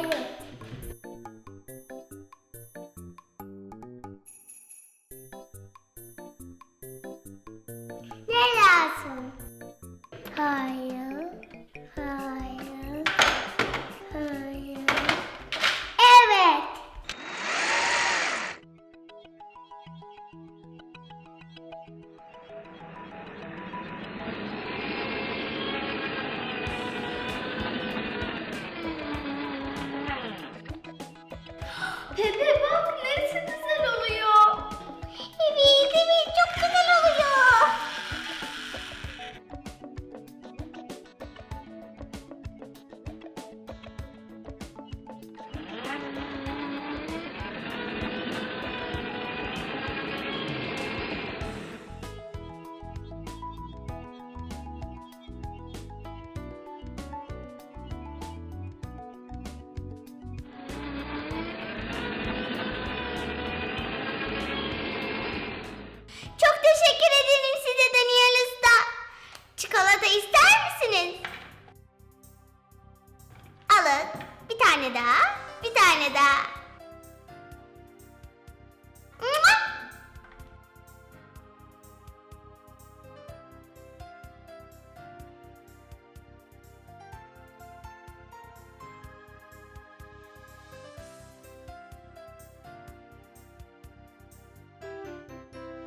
Evet. Ne lazım? Hayır. 甜甜 tane daha. Bir tane daha.